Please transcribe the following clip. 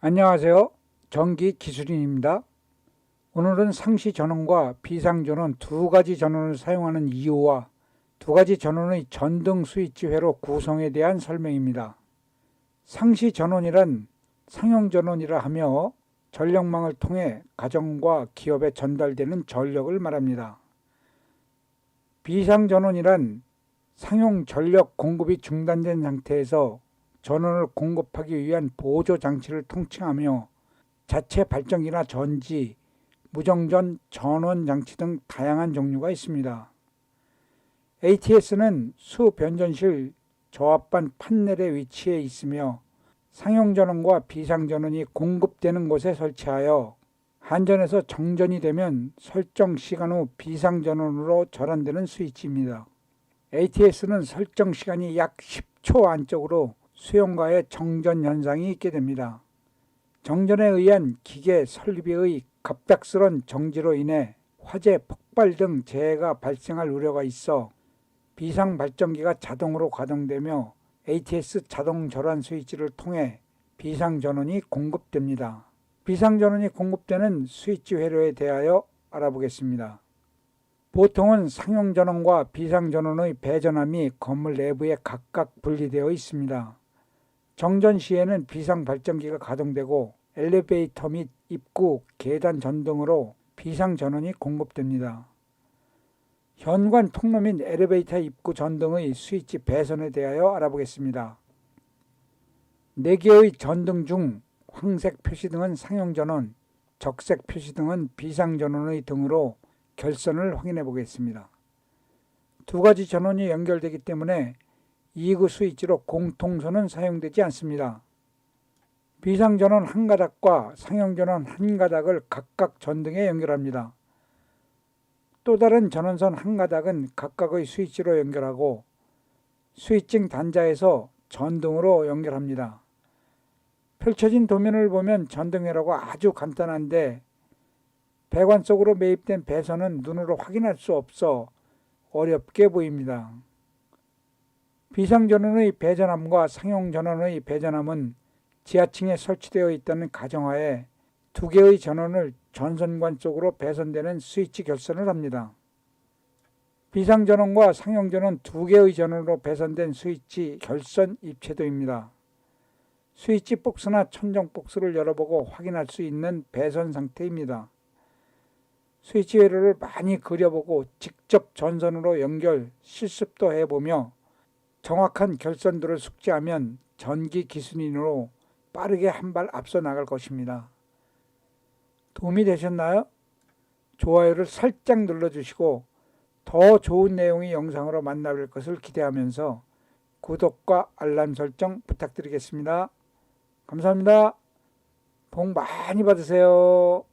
안녕하세요. 전기 기술인입니다. 오늘은 상시 전원과 비상 전원 두 가지 전원을 사용하는 이유와 두 가지 전원의 전등 스위치 회로 구성에 대한 설명입니다. 상시 전원이란 상용 전원이라 하며 전력망을 통해 가정과 기업에 전달되는 전력을 말합니다. 비상 전원이란 상용 전력 공급이 중단된 상태에서 전원을 공급하기 위한 보조 장치를 통칭하며 자체 발전기나 전지, 무정전 전원 장치 등 다양한 종류가 있습니다. ATS는 수변전실 저압반 판넬의 위치에 있으며 상용 전원과 비상 전원이 공급되는 곳에 설치하여 한전에서 정전이 되면 설정 시간 후 비상 전원으로 전환되는 스위치입니다. ATS는 설정 시간이 약 10초 안쪽으로 수용과의 정전 현상이 있게 됩니다. 정전에 의한 기계 설비의 갑작스런 정지로 인해 화재, 폭발 등 재해가 발생할 우려가 있어 비상 발전기가 자동으로 가동되며 ATS 자동 절환 스위치를 통해 비상 전원이 공급됩니다. 비상 전원이 공급되는 스위치 회로에 대하여 알아보겠습니다. 보통은 상용 전원과 비상 전원의 배전함이 건물 내부에 각각 분리되어 있습니다. 정전 시에는 비상 발전기가 가동되고 엘리베이터 및 입구, 계단 전등으로 비상 전원이 공급됩니다. 현관 통로 및 엘리베이터 입구 전등의 스위치 배선에 대하여 알아보겠습니다. 4개의 전등 중 황색 표시등은 상용 전원, 적색 표시등은 비상 전원의 등으로 결선을 확인해 보겠습니다. 두 가지 전원이 연결되기 때문에 2구 스위치로 공통선은 사용되지 않습니다. 비상전원 한 가닥과 상용전원 한 가닥을 각각 전등에 연결합니다. 또 다른 전원선 한 가닥은 각각의 스위치로 연결하고 스위칭 단자에서 전등으로 연결합니다. 펼쳐진 도면을 보면 전등회로가 아주 간단한데 배관 속으로 매입된 배선은 눈으로 확인할 수 없어 어렵게 보입니다. 비상전원의 배전함과 상용전원의 배전함은 지하층에 설치되어 있다는 가정하에 두 개의 전원을 전선관 쪽으로 배선되는 스위치 결선을 합니다. 비상전원과 상용전원 두 개의 전원으로 배선된 스위치 결선 입체도입니다. 스위치 박스나 천정 박스를 열어보고 확인할 수 있는 배선 상태입니다. 스위치 회로를 많이 그려보고 직접 전선으로 연결, 실습도 해보며 정확한 결선도를 숙지하면 전기 기술인으로 빠르게 한 발 앞서 나갈 것입니다. 도움이 되셨나요? 좋아요를 살짝 눌러주시고 더 좋은 내용의 영상으로 만나뵐 것을 기대하면서 구독과 알람 설정 부탁드리겠습니다. 감사합니다. 복 많이 받으세요.